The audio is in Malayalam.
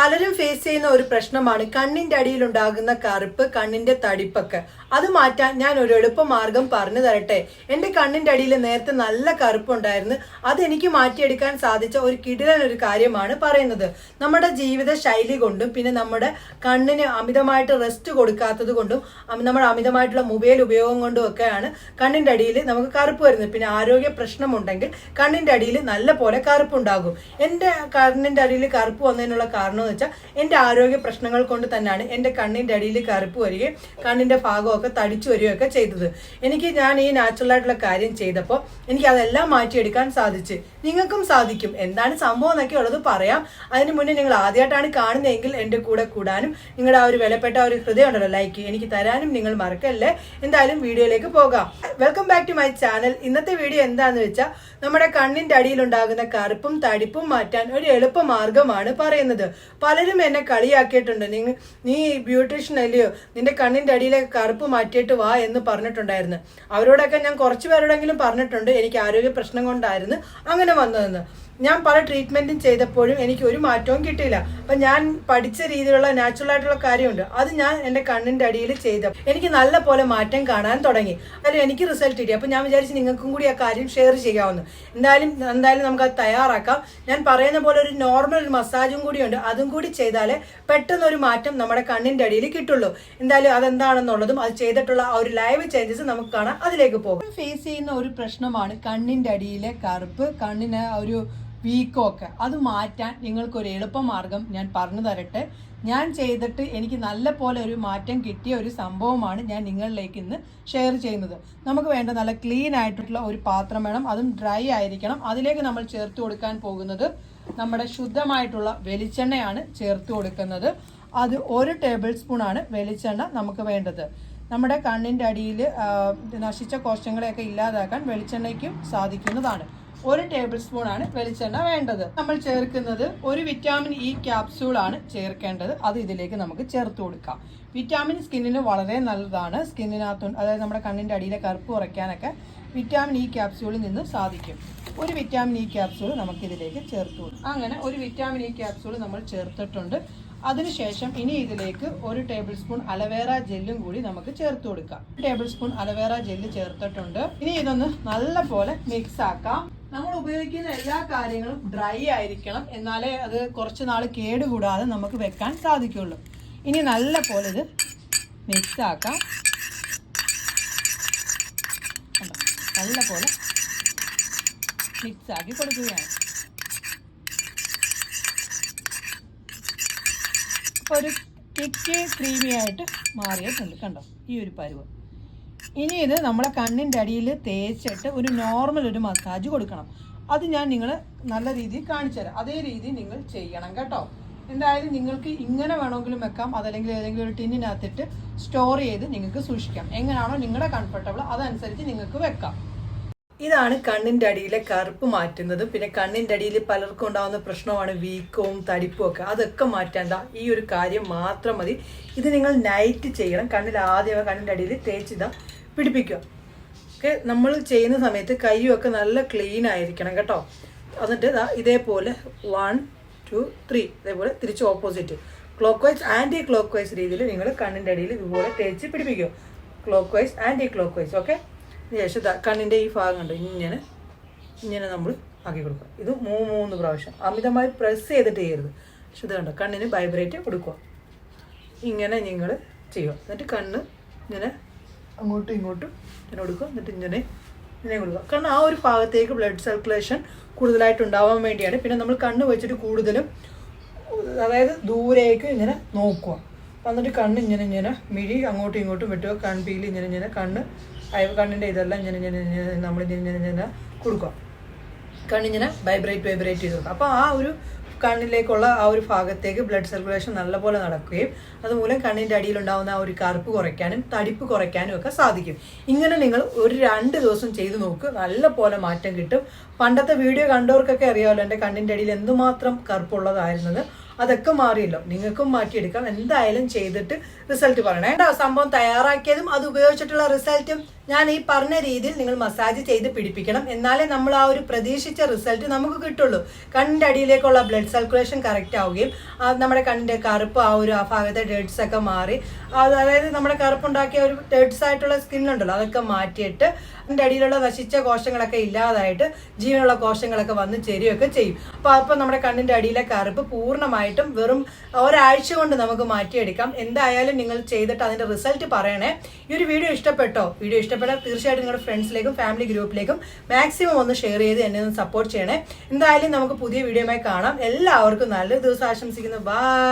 പലരും ഫേസ് ചെയ്യുന്ന ഒരു പ്രശ്നമാണ്. കണ്ണിന്റെ അടിയിൽ ഉണ്ടാകുന്ന കറുപ്പ് കണ്ണിന്റെ തടിപ്പൊക്കെ. അത് മാറ്റാൻ ഞാൻ ഒരു എളുപ്പ മാർഗം പറഞ്ഞു തരട്ടെ. എന്റെ കണ്ണിന്റെ അടിയിൽ നേരത്തെ നല്ല കറുപ്പുണ്ടായിരുന്നു. അത് എനിക്ക് മാറ്റിയെടുക്കാൻ സാധിച്ച ഒരു കിടിലൻ ഒരു കാര്യമാണ് പറയുന്നത്. നമ്മുടെ ജീവിത ശൈലി കൊണ്ടും പിന്നെ നമ്മുടെ കണ്ണിന് അമിതമായിട്ട് റെസ്റ്റ് കൊടുക്കാത്തത് കൊണ്ടും നമ്മൾ അമിതമായിട്ടുള്ള മൊബൈൽ ഉപയോഗം കൊണ്ടും ഒക്കെയാണ് കണ്ണിന്റെ അടിയിൽ നമുക്ക് കറുപ്പ് വരുന്നത്. പിന്നെ ആരോഗ്യ പ്രശ്നമുണ്ടെങ്കിൽ കണ്ണിന്റെ അടിയിൽ നല്ല പോലെ കറുപ്പുണ്ടാകും. എന്റെ കണ്ണിന്റെ അടിയിൽ കറുപ്പ് വന്നതിനുള്ള കാരണം എന്ന് വെച്ചാൽ എന്റെ ആരോഗ്യ പ്രശ്നങ്ങൾ കൊണ്ട് തന്നെയാണ് എന്റെ കണ്ണിന്റെ അടിയിൽ കറുപ്പ് വരികയും കണ്ണിന്റെ ഭാഗമൊക്കെ തടിച്ചു വരികയൊക്കെ ചെയ്തത്. എനിക്ക് ഞാൻ ഈ നാച്ചുറൽ ആയിട്ടുള്ള കാര്യം ചെയ്തപ്പോൾ എനിക്ക് അതെല്ലാം മാറ്റിയെടുക്കാൻ സാധിച്ച്. നിങ്ങൾക്കും സാധിക്കും. എന്താണ് സംഭവം എന്നൊക്കെ ഉള്ളത് പറയാം. അതിന് മുന്നേ നിങ്ങൾ ആദ്യമായിട്ടാണ് കാണുന്നതെങ്കിൽ എന്റെ കൂടെ കൂടാനും നിങ്ങളുടെ ആ ഒരു വിലപ്പെട്ട ഒരു ഹൃദയം ഉണ്ടല്ലോ ലൈക്ക് എനിക്ക് തരാനും നിങ്ങൾ മറക്കല്ലേ. എന്തായാലും വീഡിയോയിലേക്ക് പോകാം. Welcome back to my channel ഇന്നത്തെ വീഡിയോ എന്താന്ന് വെച്ചാൽ നമ്മുടെ കണ്ണിന്റെ അടിയിൽ ഉണ്ടാകുന്ന കറുപ്പും തടിപ്പും മാറ്റാൻ ഒരു എളുപ്പ മാർഗമാണ് പറയുന്നത്. പലരും എന്നെ കളിയാക്കിയിട്ടുണ്ട്. നിങ്ങൾ നീ ബ്യൂട്ടീഷ്യൻ അല്ലയോ? നിന്റെ കണ്ണിന്റെ അടിയിലെ കറുപ്പ് മാറ്റിയിട്ട് വാ എന്ന് പറഞ്ഞിട്ടുണ്ടായിരുന്നു. അവരോടൊക്കെ ഞാൻ കുറച്ച് പേരോടെങ്കിലും പറഞ്ഞിട്ടുണ്ട്. എനിക്ക് ആരോഗ്യ പ്രശ്നം കൊണ്ടായിരുന്നു അങ്ങനെ വന്നതെന്ന്. ഞാൻ പല ട്രീറ്റ്മെന്റും ചെയ്തപ്പോഴും എനിക്ക് ഒരു മാറ്റവും കിട്ടിയില്ല. അപ്പൊ ഞാൻ പഠിച്ച രീതിയിലുള്ള നാച്ചുറൽ ആയിട്ടുള്ള കാര്യമുണ്ട്. അത് ഞാൻ എന്റെ കണ്ണിന്റെ അടിയിൽ ചെയ്ത എനിക്ക് നല്ല പോലെ മാറ്റം കാണാൻ തുടങ്ങി. അതായത് എനിക്ക് റിസൾട്ട് കിട്ടി. അപ്പൊ ഞാൻ വിചാരിച്ചു നിങ്ങൾക്കും കൂടി ആ കാര്യം ഷെയർ ചെയ്യാവുന്നു. എന്തായാലും എന്തായാലും നമുക്ക് അത് തയ്യാറാക്കാം. ഞാൻ പറയുന്ന പോലെ ഒരു നോർമൽ ഒരു മസാജും കൂടിയുണ്ട്. അതും കൂടി ചെയ്താലേ പെട്ടെന്ന് ഒരു മാറ്റം നമ്മുടെ കണ്ണിന്റെ അടിയിൽ കിട്ടുള്ളൂ. എന്തായാലും അതെന്താണെന്നുള്ളതും അത് ചെയ്തിട്ടുള്ള ആ ഒരു ലൈവ് ചേഞ്ചസ് നമുക്ക് കാണാം. അതിലേക്ക് പോകും. ഫേസ് ചെയ്യുന്ന ഒരു പ്രശ്നമാണ് കണ്ണിന്റെ അടിയിലെ കറുപ്പ്. കണ്ണിന് ഒരു വീക്കോ ഒക്കെ അത് മാറ്റാൻ നിങ്ങൾക്കൊരു എളുപ്പമാർഗം ഞാൻ പറഞ്ഞു തരട്ടെ. ഞാൻ ചെയ്തിട്ട് എനിക്ക് നല്ല പോലെ ഒരു മാറ്റം കിട്ടിയ ഒരു സംഭവമാണ് ഞാൻ നിങ്ങളിലേക്ക് ഇന്ന് ഷെയർ ചെയ്യുന്നത്. നമുക്ക് വേണ്ട നല്ല ക്ലീൻ ആയിട്ടുള്ള ഒരു പാത്രം വേണം. അതും ഡ്രൈ ആയിരിക്കണം. അതിലേക്ക് നമ്മൾ ചേർത്ത് കൊടുക്കാൻ പോകുന്നത് നമ്മുടെ ശുദ്ധമായിട്ടുള്ള വെളിച്ചെണ്ണയാണ് ചേർത്ത് കൊടുക്കുന്നത്. അത് ഒരു ടേബിൾ സ്പൂൺ ആണ് വെളിച്ചെണ്ണ നമുക്ക് വേണ്ടത്. നമ്മുടെ കണ്ണിന്റെ അടിയിൽ നശിച്ച കോശങ്ങളെയൊക്കെ ഇല്ലാതാക്കാൻ വെളിച്ചെണ്ണയ്ക്കും സാധിക്കുന്നതാണ്. ഒരു ടേബിൾ സ്പൂൺ ആണ് വെളിച്ചെണ്ണ വേണ്ടത്. നമ്മൾ ചേർക്കുന്നത് ഒരു വിറ്റാമിൻ ഇ ക്യാപ്സ്യൂൾ ആണ് ചേർക്കേണ്ടത്. അത് ഇതിലേക്ക് നമുക്ക് ചേർത്ത് കൊടുക്കാം. വിറ്റാമിൻ സ്കിന്നിന് വളരെ നല്ലതാണ്. സ്കിന്നിനകത്ത് അതായത് നമ്മുടെ കണ്ണിന്റെ അടിയിലെ കറുപ്പ് കുറയ്ക്കാനൊക്കെ വിറ്റാമിൻ ഇ ക്യാപ്സ്യൂളിൽ നിന്ന് സാധിക്കും. ഒരു വിറ്റാമിൻ ഇ ക്യാപ്സ്യൂൾ നമുക്ക് ഇതിലേക്ക് ചേർത്ത് കൊടുക്കും. അങ്ങനെ ഒരു വിറ്റാമിൻ ഇ ക്യാപ്സ്യൂൾ നമ്മൾ ചേർത്തിട്ടുണ്ട്. അതിനുശേഷം ഇനി ഇതിലേക്ക് ഒരു ടേബിൾ സ്പൂൺ അലവേറ ജെല്ലും കൂടി നമുക്ക് ചേർത്ത് കൊടുക്കാം. ടേബിൾ സ്പൂൺ അലവേറ ജെല്ല് ചേർത്തിട്ടുണ്ട്. ഇനി ഇതൊന്ന് നല്ല പോലെ മിക്സ് ആക്കാം. നമ്മൾ ഉപയോഗിക്കുന്ന എല്ലാ കാര്യങ്ങളും ഡ്രൈ ആയിരിക്കണം. എന്നാലേ അത് കുറച്ച് നാൾ കേടുകൂടാതെ നമുക്ക് വെക്കാൻ സാധിക്കുള്ളൂ. ഇനി നല്ല പോലെ ഇത് മിക്സ് ആക്കാം? നല്ല പോലെ മിക്സ് ആക്കി കൊടുക്കുകയാണ്. ഒരു തിക്ക് ക്രീമി ആയിട്ട് മാറിയിട്ടുണ്ട്. കണ്ടോ? ഈ ഒരു പരുവ്. ഇനി ഇത് നമ്മളെ കണ്ണിന്റെ അടിയിൽ തേച്ചിട്ട് ഒരു നോർമൽ ഒരു മസാജ് കൊടുക്കണം. അത് ഞാൻ നിങ്ങൾ നല്ല രീതിയിൽ കാണിച്ചു തരാം. അതേ രീതി നിങ്ങൾ ചെയ്യണം കേട്ടോ. എന്തായാലും നിങ്ങൾക്ക് ഇങ്ങനെ വേണമെങ്കിലും വെക്കാം. അതല്ലെങ്കിൽ ഏതെങ്കിലും ഒരു ടിന്നിനകത്തിട്ട് സ്റ്റോർ ചെയ്ത് നിങ്ങൾക്ക് സൂക്ഷിക്കാം. എങ്ങനെയാണോ നിങ്ങളുടെ കംഫർട്ടബിൾ അതനുസരിച്ച് നിങ്ങൾക്ക് വെക്കാം. ഇതാണ് കണ്ണിന്റെ അടിയിലെ കറുപ്പ് മാറ്റുന്നത്. പിന്നെ കണ്ണിന്റെ അടിയിൽ പലർക്കും ഉണ്ടാകുന്ന പ്രശ്നമാണ് വീക്കവും തടിപ്പും ഒക്കെ. അതൊക്കെ മാറ്റാൻ ഈ ഒരു കാര്യം മാത്രം മതി. ഇത് നിങ്ങൾ നൈറ്റ് ചെയ്യണം. കണ്ണിൽ ആദ്യമേ കണ്ണിന്റെ അടിയിൽ തേച്ചിതാ പിടിപ്പിക്കുക. ഓക്കെ നമ്മൾ ചെയ്യുന്ന സമയത്ത് കൈയൊക്കെ നല്ല ക്ലീൻ ആയിരിക്കണം കേട്ടോ. എന്നിട്ട് ഇതേപോലെ വൺ ടു ത്രീ ഇതേപോലെ തിരിച്ച് opposite clockwise anticlockwise രീതിയിൽ നിങ്ങൾ കണ്ണിന്റെ അടിയിൽ ഇതുപോലെ തേച്ച് പിടിപ്പിക്കുക. Clockwise anticlockwise okay ശേഷം കണ്ണിന്റെ ഈ ഭാഗം ഉണ്ട് ഇങ്ങനെ ഇങ്ങനെ നമ്മൾ ആക്കി കൊടുക്കുക. ഇത് മൂന്ന് മൂന്ന് പ്രാവശ്യം. അമിതമായി പ്രസ് ചെയ്തിട്ട് ചെയ്യരുത്. പക്ഷെ ഇത് കണ്ടോ? കണ്ണിന് വൈബ്രേറ്റ് കൊടുക്കുക. ഇങ്ങനെ നിങ്ങൾ ചെയ്യുക. എന്നിട്ട് കണ്ണ് ഇങ്ങനെ അങ്ങോട്ടും ഇങ്ങോട്ടും ഇങ്ങനെ കൊടുക്കുക എന്നിട്ട് ഇങ്ങനെ ഇങ്ങനെ കൊടുക്കുക കാരണം ആ ഒരു ഭാഗത്തേക്ക് ബ്ലഡ് സർക്കുലേഷൻ കൂടുതലായിട്ട് ഉണ്ടാവാൻ വേണ്ടിയാണ്. പിന്നെ നമ്മൾ കണ്ണ് വെച്ചിട്ട് കൂടുതലും അതായത് ദൂരേക്ക് ഇങ്ങനെ നോക്കുക. എന്നിട്ട് കണ്ണ് ഇങ്ങനെ ഇങ്ങനെ മിഴി അങ്ങോട്ടും ഇങ്ങോട്ടും വെട്ടുക. കൺപീൽ ഇങ്ങനെ ഇങ്ങനെ കണ്ണ് കണ്ണിന്റെ ഇതെല്ലാം ഇങ്ങനെ ഇങ്ങനെ ഇങ്ങനെ നമ്മൾ ഇങ്ങനെ ഇങ്ങനെ ഇങ്ങനെ കൊടുക്കുക. കണ്ണിങ്ങനെ വൈബ്രേറ്റ് വൈബ്രേറ്റ് ചെയ്ത് കൊടുക്കുക. അപ്പോൾ ആ ഒരു കണ്ണിലേക്കുള്ള ആ ഒരു ഭാഗത്തേക്ക് ബ്ലഡ് സർക്കുലേഷൻ നല്ലപോലെ നടക്കുകയും അതുമൂലം കണ്ണിന്റെ അടിയിലുണ്ടാകുന്ന ആ ഒരു കറുപ്പ് കുറയ്ക്കാനും തടിപ്പ് കുറയ്ക്കാനും ഒക്കെ സാധിക്കും. ഇങ്ങനെ നിങ്ങൾ ഒരു രണ്ട് ദിവസം ചെയ്തു നോക്ക് നല്ലപോലെ മാറ്റം കിട്ടും. പണ്ടത്തെ വീഡിയോ കണ്ടവർക്കൊക്കെ അറിയാമല്ലോ എന്റെ കണ്ണിന്റെ അടിയിൽ എന്തുമാത്രം കറുപ്പുള്ളതായിരുന്നത്? അതൊക്കെ മാറിയല്ലോ. നിങ്ങൾക്കും മാറ്റിയെടുക്കാം. എന്തായാലും ചെയ്തിട്ട് റിസൾട്ട് പറയണം. കേട്ടോ സംഭവം തയ്യാറാക്കിയതും അത് ഉപയോഗിച്ചിട്ടുള്ള റിസൾട്ടും ഞാൻ ഈ പറഞ്ഞ രീതിയിൽ നിങ്ങൾ മസാജ് ചെയ്ത് പിടിപ്പിക്കണം. എന്നാലേ നമ്മൾ ആ ഒരു പ്രതീക്ഷിച്ച റിസൾട്ട് നമുക്ക് കിട്ടുള്ളൂ. കണ്ണിന്റെ അടിയിലേക്കുള്ള ബ്ലഡ് സർക്കുലേഷൻ കറക്റ്റ് ആവുകയും നമ്മുടെ കണ്ണിന്റെ കറുപ്പ് ആ ഒരു ആ ഭാഗത്തെ ഡെഡ്സ് ഒക്കെ മാറി അതായത് നമ്മുടെ കറുപ്പുണ്ടാക്കിയ ഒരു ഡേഡ്സ് ആയിട്ടുള്ള സ്കിന്നുണ്ടല്ലോ അതൊക്കെ മാറ്റിയിട്ട് അതിന്റെ അടിയിലുള്ള നശിച്ച കോശങ്ങളൊക്കെ ഇല്ലാതായിട്ട് ജീവനുള്ള കോശങ്ങളൊക്കെ വന്ന് ചേരുകയൊക്കെ ചെയ്യും. അപ്പോൾ അപ്പോൾ നമ്മുടെ കണ്ണിന്റെ അടിയിലെ കറുപ്പ് പൂർണമായിട്ടും വെറും ഒരാഴ്ച കൊണ്ട് നമുക്ക് മാറ്റിയെടുക്കാം. എന്തായാലും നിങ്ങൾ ചെയ്തിട്ട് അതിന്റെ റിസൾട്ട് പറയണേ. ഈ ഒരു വീഡിയോ ഇഷ്ടപ്പെട്ടോ? വീഡിയോ ഇഷ്ടപ്പെട്ടാൽ തീർച്ചയായിട്ടും നിങ്ങളുടെ ഫ്രണ്ട്സിലേക്കും ഫാമിലി ഗ്രൂപ്പിലേക്കും മാക്സിമം ഒന്ന് ഷെയർ ചെയ്ത് എന്നെ ഒന്ന് സപ്പോർട്ട് ചെയ്യണേ. എന്തായാലും നമുക്ക് പുതിയ വീഡിയോയുമായി കാണാം. എല്ലാവർക്കും നല്ലൊരു ദിവസം ആശംസിക്കുന്നു. ബൈ